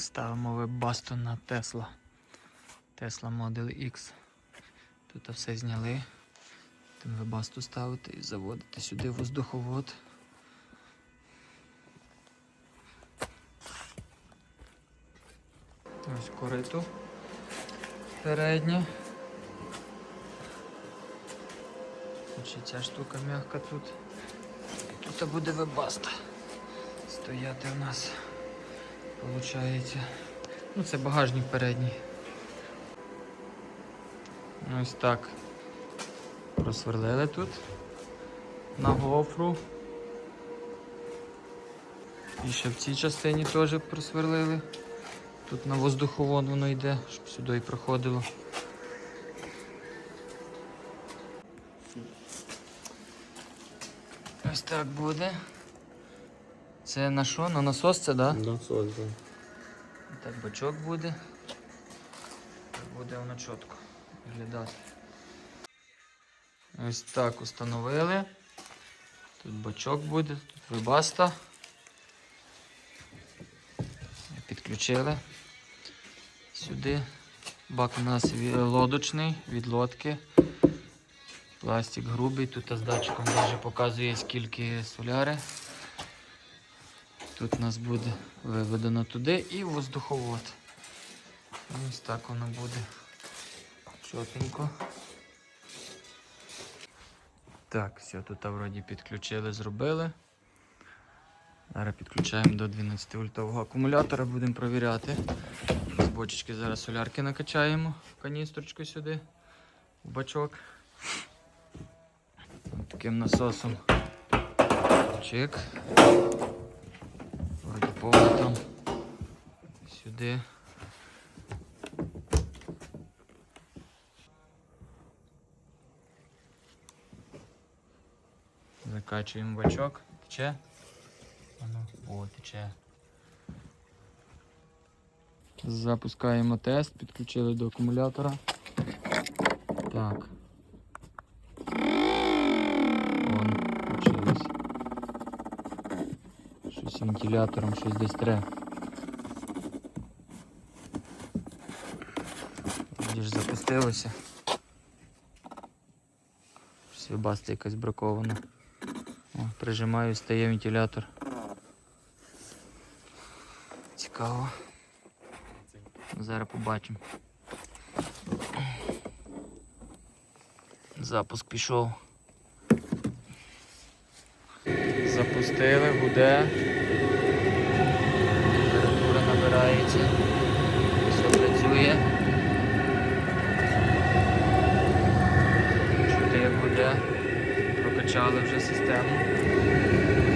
Ставимо веб-басту на Tesla. Tesla Model X. Тут все зняли. Тим вебасту ставити і заводити сюди воздуховод. Ось корито переднє. Значить, ця штука м'яка тут. Тут буде вебаста. Стояти у нас. Получається. Ну, це багажник передній. Ось так. Просверлили тут. На гофру. І ще в цій частині теж просверлили. Тут на воздуховод воно йде, щоб сюди і проходило. Ось так буде. Це на що? На насос це, так? Да? Насос, да. Так бачок буде. Так буде воно чітко виглядати. Ось так установили. Тут бачок буде, тут вибаста. Підключили сюди. Бак у нас лодочний від лодки. Пластик грубий, тут з датчиком даже показує скільки соляри. Тут у нас буде виведено туди і воздуховод. Ось так воно буде чотенько. Так, все, тут вроді підключили, зробили. Зараз підключаємо до 12 вольтового акумулятора, будемо провіряти. З бочечки зараз солярки накачаємо в каністрочку сюди, в бачок. Таким насосом. Чик. Там. Сюди. Закачуємо бачок. Тече? Воно, о, тече. Запускаємо тест, підключили до акумулятора. Так. Вентилятором, щось десь треба. Вроді ж запустилося. Щось вибаста якась бракована. О, прижимаю, стає вентилятор. Цікаво. Зараз побачимо. Запуск пішов. Запустили, гуде. Температура набирається. Все працює. Чути як гуде. Прокачали вже систему.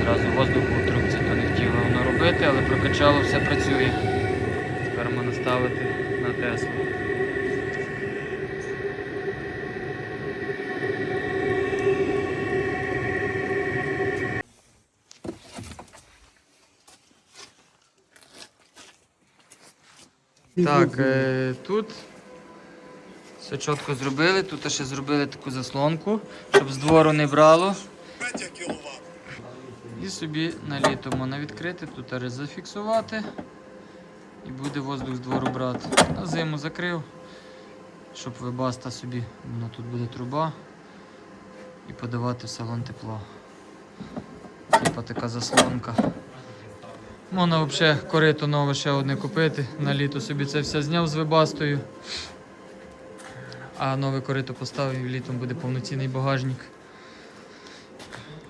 Зразу воздух у трубці, то не хотіло воно робити, але прокачало, все працює. Тепер можна ставити на Теслу. Так, е, тут все чітко зробили. Тут ще зробили таку заслонку, щоб з двору не брало. І собі на літо відкрити, тут зафіксувати. І буде воздух з двору брати. На зиму закрив, щоб вибаста собі, воно тут буде труба. І подавати в салон тепло. Типа така заслонка. Можна взагалі корито нове ще одне купити. На літо собі це все зняв з вибастою. А нове корито поставив і літом буде повноцінний багажник.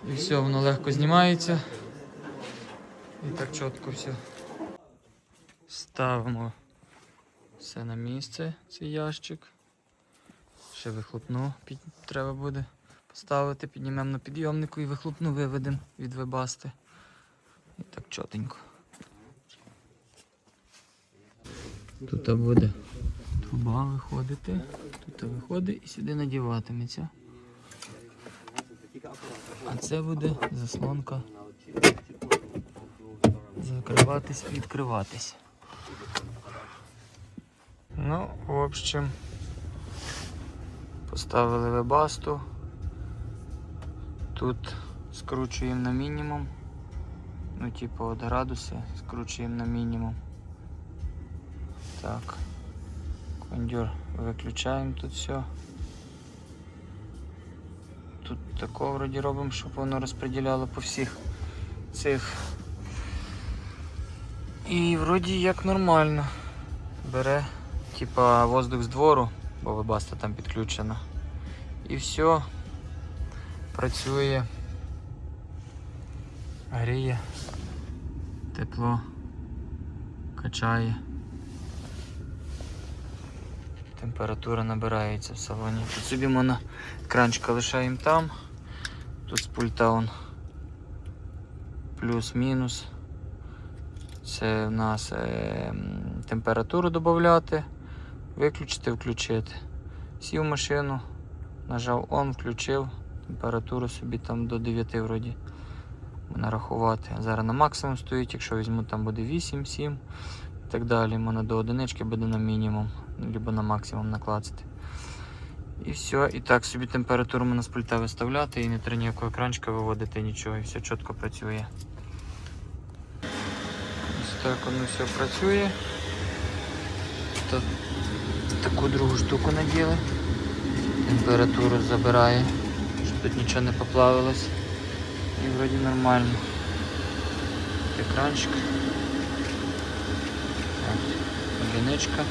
І все, воно легко знімається. І так чітко все. Ставимо все на місце, цей ящик. Ще вихлопну під... треба буде поставити, піднімемо на підйомнику і вихлопну виведемо від вебасти. І так чотенько. Тут буде труба виходити, тут виходить і сюди надіватиметься. А це буде заслонка закриватись і відкриватись. Ну, в общем, поставили вебасту. Тут скручуємо на мінімум. Ну, типу, от градуси скручуємо на мінімум. Так. Кондюр виключаємо тут все. Тут такого вроді робимо, щоб воно розподіляло по всіх цих. І вроді як нормально. Бере, типа воздух з двору, бо вебаста там підключена. І все. Працює. Гріє. Тепло. Качає. Температура набирається в салоні. Тут собі можна кранчика лишаємо там. Тут з пульта он плюс-мінус. Це в нас е, температуру додати, виключити, включити. Сів машину, нажав on, включив, температуру собі там до 9 вроді нарахувати. Зараз на максимум стоїть, якщо візьму, там буде 8, 7 і так далі. Можна до одинички буде на мінімум, або на максимум наклацати. І все, і так собі температуру можна з пульта виставляти і не треба ніякого екранчика виводити, нічого, і все чітко працює. Ось так воно все працює. Та- таку другу штуку наділи. Температуру забирає, щоб тут нічого не поплавилось. І вроді нормально. Екранчик. Одиничка.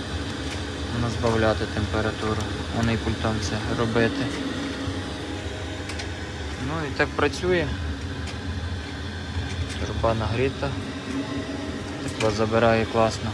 Можна збавляти температуру. Вони пультом це робити. Ну і так працює. Труба нагріта. Тепло забирає класно.